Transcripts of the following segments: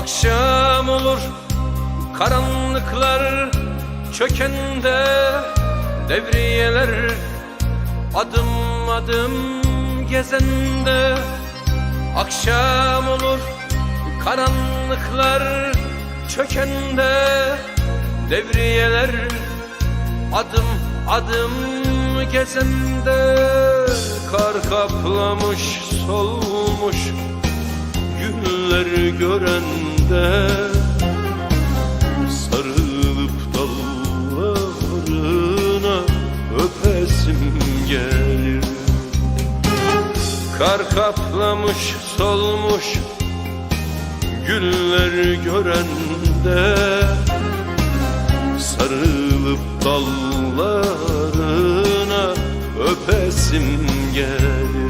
Akşam olur karanlıklar çökende Devriyeler adım adım gezende. Akşam olur karanlıklar çökende Devriyeler adım adım gezende. Kar kaplamış solmuş Güller görende Sarılıp dallarına öpesim gelir. Kar kaplamış solmuş Güller görende Sarılıp dallarına öpesim gelir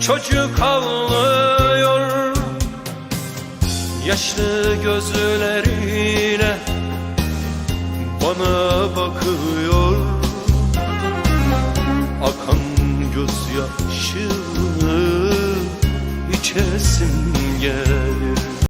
çocuk ağlıyor Yaşlı gözleriyle bana bakıyor. Akan gözyaşını içesim gelir